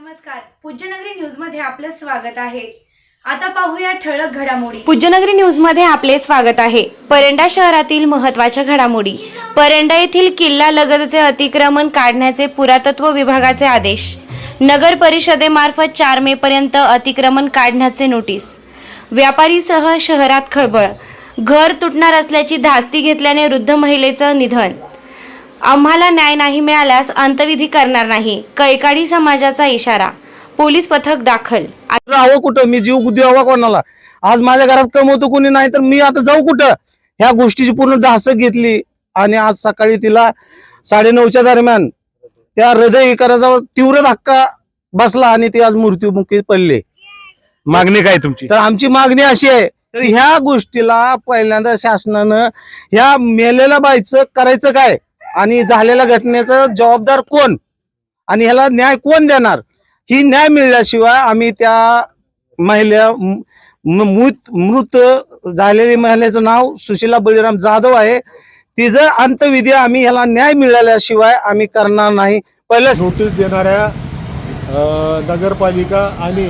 नमस्कार. पूज्यनगरी न्यूजमध्ये आपलं स्वागत आहे. आता पाहूया ठळक घडामोडी. पूज्यनगरी न्यूजमध्ये आपले स्वागत आहे. परंडा शहरातील महत्त्वाच्या घडामोडी. परंडा येथील किल्ला लगतचे अतिक्रमण काढण्याचे पुरातत्व विभागाचे आदेश. नगर परिषदेमार्फत चार मे पर्यंत अतिक्रमण काढण्याचे नोटीस. व्यापारीसह शहरात खळबळ. घर तुटणार असल्याची धास्ती घेतल्याने वृद्ध महिलेचं निधन. आम्हाला न्याय नाही मिळाल्यास अंतविधी करणार नाही. कैकाडी समाजाचा इशारा. पोलीस पथक दाखल. राहावं कुठं? मी जीव द्यावा कोणाला? आज माझ्या घरात कमवतो कोणी नाही तर मी आता जाऊ कुठं? ह्या गोष्टीची पूर्ण धासक घेतली आणि आज सकाळी तिला साडेनऊच्या दरम्यान त्या हृदय विकाराजवळ तीव्र धक्का बसला आणि ती आज मृत्यूमुखी पडले. मागणी काय तुमची? तर आमची मागणी अशी आहे तर ह्या गोष्टीला पहिल्यांदा शासनानं ह्या मेलेल्या बाईचं करायचं काय? आणि झालेल्या घटनेचं जबाबदार कोण? आणि ह्याला न्याय कोण देणार? ही न्याय मिळाल्याशिवाय आम्ही त्या महिला म- मृत मृत झालेली महिलेचं नाव सुशीला बळीराम जाधव आहे. तिचं अंतविधी आम्ही ह्याला न्याय मिळाल्याशिवाय आम्ही करणार नाही. पहिल्याच नोटीस देणाऱ्या नगरपालिका आणि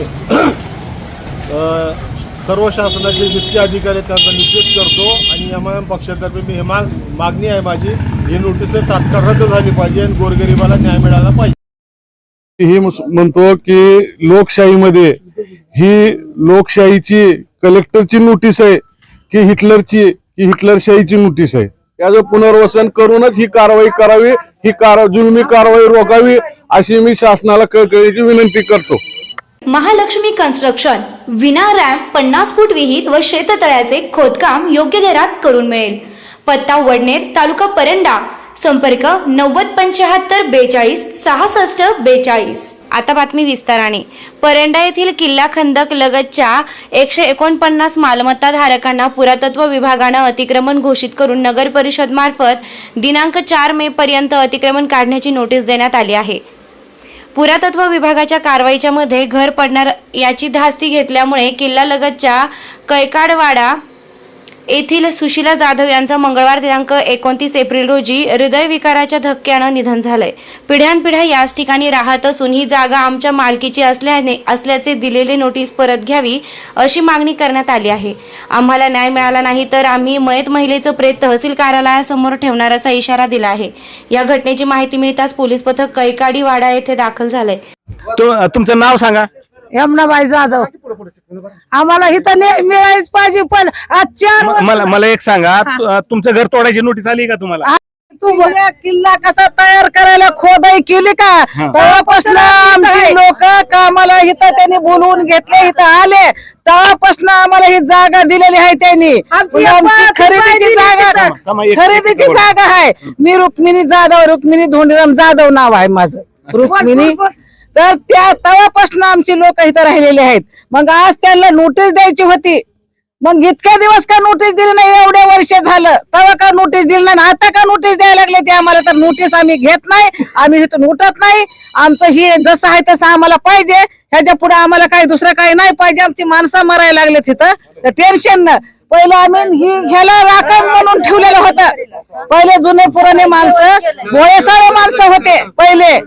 सर्व शासनाचे जितके अधिकारी आहेत त्यांचा निषेध करतो आणि एम आय एम पक्षातर्फे मी हे माग मागणी आहे माझी ही नोटीस तात्काळ रद्द झाली पाहिजे आणि गोरगरिबाला न्याय मिळाला पाहिजे. ही म्हणतो की लोकशाहीमध्ये ही लोकशाहीची कलेक्टरची नोटीस आहे की हिटलरची की हिटलरशाहीची नोटीस आहे. याचं पुनर्वसन करूनच ही कारवाई करावी ही कार जुलमी कारवाई रोखावी अशी मी शासनाला कळकळीची विनंती करतो. महालक्ष्मी कन्स्ट्रक्शन विना रॅम्प पन्नास फूट विहीर व शेततळ्याचे खोदकाम योग्य दरात करून मिळेल. पत्ता वडनेर तालुका परंडा. संपर्क नव्वद पंच्याहत्तर बेचाळीस सहासष्ट बेचाळीस. आता बातमी विस्ताराने. परंडा येथील किल्ला खंदक लगतच्या एकशे एकोणपन्नास मालमत्ता धारकांना पुरातत्व विभागानं अतिक्रमण घोषित करून नगर परिषद मार्फत दिनांक चार मे पर्यंत अतिक्रमण काढण्याची नोटीस देण्यात आली आहे. पुरातत्व विभागाच्या कारवाईच्या मध्ये घर पडणार याची धास्ती घेतल्यामुळे किल्ला लगतच्या कैकाडवाडा येथील सुशीला जाधव यांचं मंगळवार दिनांक एकोणतीस एप्रिल रोजी हृदयविकाराच्या धक्क्यानं निधन झालंय. पिढ्यानपिढ्या याच ठिकाणी राहत असून ही जागा आमच्या मालकीची असल्याने असल्याचे दिलेले नोटीस परत घ्यावी अशी मागणी करण्यात आली आहे. आम्हाला न्याय मिळाला नाही तर आम्ही मयत महिलेचं प्रेत तहसील कार्यालयासमोर ठेवणार असा इशारा दिला आहे. या घटनेची माहिती मिळताच पोलीस पथक कैकाडी वाडा येथे दाखल झालंय. तु- तुमचं नाव सांगा. यमुनाबाई जाधव. आम्हाला इथं ने- मिळायच पाहिजे पण आज चार म- मला मला एक सांगा तु- अ, तुमचं घर तोडायची नोटीस आली का तुम्हाला? तू बघा किल्ला कसा तयार करायला खोदाई केली का? तेव्हापासून आमची लोक कामाला इथं त्यांनी बोलवून घेतले इथं आले. तेव्हापासून आम्हाला ही जागा दिलेली आहे त्यांनी. आमची खरेदीची जागा थांबा, एक- खरेदीची एक- जागा आहे. मी रुक्मिणी जाधव रुक्मिणी धोंडीराम जाधव नाव आहे माझं. रुक्मिणी तर त्या तेव्हापासून आमची लोक इथं राहिलेले आहेत. मग आज त्यांना नोटीस द्यायची होती. मग इतक्या दिवस का नोटीस दिली नाही? एवढे वर्ष झालं. तेव्हा का नोटीस दिली नाही? आता का नोटीस द्यायला लागले ते आम्हाला? तर नोटीस आम्ही घेत नाही. आम्ही इथून उठत नाही. आमचं हे जसं आहे तसं आम्हाला पाहिजे. ह्याच्या पुढे आम्हाला काही दुसरं काही नाही पाहिजे. आमची माणसं मरायला लागले तिथं तर टेन्शन न. पहिलं आम्ही ही घ्यायला राखण म्हणून ठेवलेलं होतं. पहिले जुने पुराने माणसं भोळेसारे माणसं होते पहिले.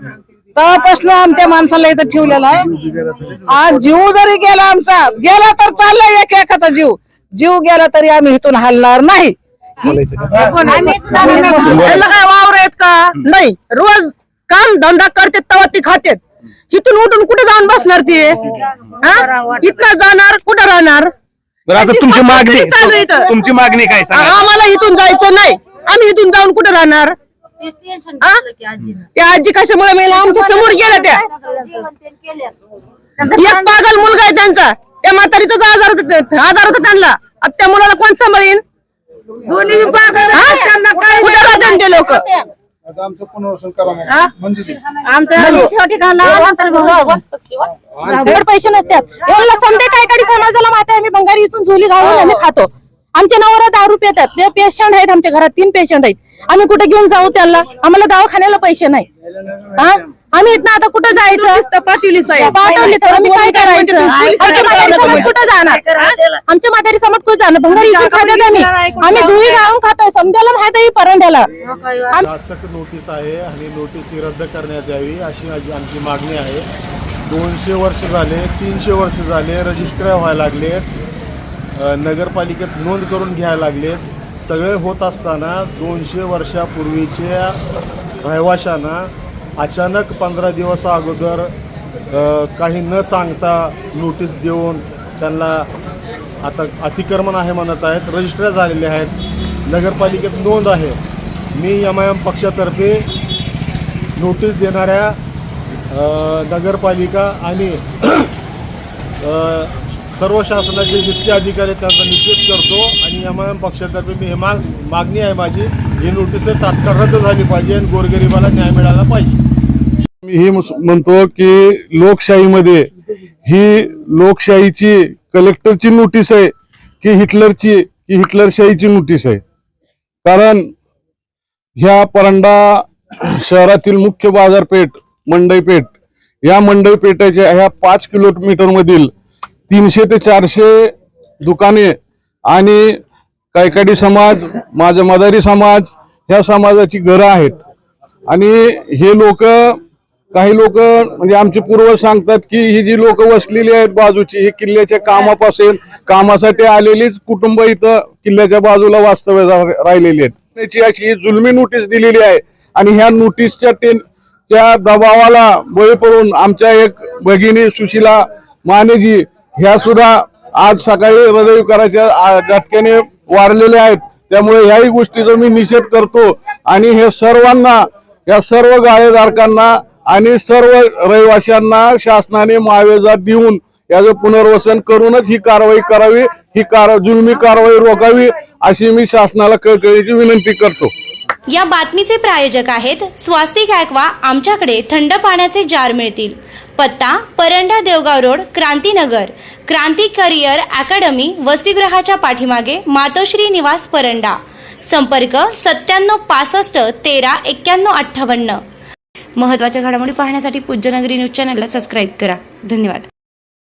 तेव्हापासून आमच्या माणसाला इथं ठेवलेलं आहे. आज जीव जरी गेला आमचा गेला तर चाललाय एक एकाचा जीव. जीव गेला तरी आम्ही इथून हलणार नाही. काय वावर आहेत का? नाही. रोज काम धंदा करते तेव्हा ती खाते. इथून उठून कुठे जाऊन बसणार ती? इथनं जाणार कुठं राहणार? बरं आता तुमची मागणी चालू इथं. तुमची मागणी काय सांगा? आम्हाला इथून जायचं नाही. आम्ही इथून जाऊन कुठे राहणार? हा? त्या आजी कशामुळे मेला? आमच्यासमोर गेल्या त्या. एक पागल मुलगा आहे त्यांचा. त्या म्हातारीचाच आजार होता आजार होता त्यांना. आता त्या मुलाला कोण सांभाळीन? हा? कुठे राहतात ते लोक? आमच्या पैसे नसतात. एवढ्या समजे काय काढी समाजाला माहिती आहे आम्ही बंगारी इथून झोली घालून आम्ही खातो. आमच्या नवरा दारू पितात ते पेशंट आहेत आमच्या घरात. तीन पेशंट आहेत. आम्ही कुठे घेऊन जाऊ त्यांना? आम्हाला दवाखान्याला पैसे नाही. हा? आम्ही इथनं आता कुठं जायचं? पाठवली पाठवली तर आम्ही काय करायचं? आमच्या म्हातारी समाज कुठं जाणार? आमच्या म्हातारी समाज कुठं जाणार? भंगारी खात्यात आम्ही आम्ही झुई घालून खातोय. संध्याला माहीत आहे परंड्याला. नोटीस आहे आणि नोटीस ही रद्द करण्यात यावी अशी माझी आमची मागणी आहे. दोनशे वर्ष झाले तीनशे वर्ष झाले रजिस्टर व्हायला लागलेत अ, नगरपालिकेत नोंद करून घ्यायला लागले. सगळे होत असताना दोनशे वर्षापूर्वीच्या रहिवाशांना अचानक पंधरा दिवस अगोदर काही न सांगता नोटीस देऊन त्यांना आता अतिक्रमण आहे म्हणत आहेत रजिस्टर झालेले आहेत. नगरपालिकेत नोंद आहे. मी एम आय एम पक्षातर्फे नोटीस देणाऱ्या नगरपालिका आणि सर्व शासनाचे जितके अधिकारी आहेत त्यांचा निश्चित करतो आणि एम आय एम पक्षातर्फे मी हे माग मागणी आहे माझी ही नोटीस तात्काळ रद्द झाली पाहिजे आणि गोरगरिबाला न्याय मिळाला पाहिजे. मी हे म्हणतो की लोकशाहीमध्ये ही लोकशाहीची कलेक्टरची नोटीस आहे की हिटलरची की हिटलरशाहीची नोटीस आहे. कारण ह्या परंडा शहरातील मुख्य बाजारपेठ मंडईपेठ या मंडईपेठाच्या ह्या पाच किलोमीटरमधील तीनशे ते चारशे दुकाने आणि कायकाडी समाज माझा मदारी समाज ह्या समाजाची घरं आहेत. आणि हे लोक काही लोक म्हणजे आमचे पूर्वज सांगतात की ही जी लोक वसलेली आहेत बाजूची ही किल्ल्याच्या कामापासून कामासाठी आलेलीच कुटुंब इथं किल्ल्याच्या बाजूला वास्तव्य राहिलेली आहेत. त्याची अशी जुलमी नोटीस दिलेली आहे आणि ह्या नोटीसच्या टेन त्या दबावाला बळी पडून आमच्या एक भगिनी सुशिला मानेजी ह्या सुद्धा आज सकाळी हृदयविकाराच्या झटक्याने वारलेल्या आहेत. त्यामुळे ह्याही गोष्टीचा मी निषेध करतो. आणि हे सर्वांना या सर्व गाळेधारकांना आणि सर्व रहिवाशांना शासनाने मावेजा देऊन याचं पुनर्वसन करूनच ही कारवाई करावी. ही कार जुलमी कारवाई रोखावी अशी मी शासनाला कळकळीची विनंती करतो. या बातमीचे प्रायोजक आहेत स्वास्तिक ॲक्वा आमच्याकडे थंड पाण्याचे जार मिळतील. पत्ता Paranda Devgaon road Krantinagar. Kranti career academy वसतिगृहाच्या पाठीमागे मातोश्री निवास परंडा. संपर्क सत्त्याण्णव पासष्ट तेरा एक्क्याण्णव अठ्ठावन्न. महत्त्वाच्या घडामोडी पाहण्यासाठी पूज्यनगरी न्यूज चॅनलला सबस्क्राईब करा. धन्यवाद.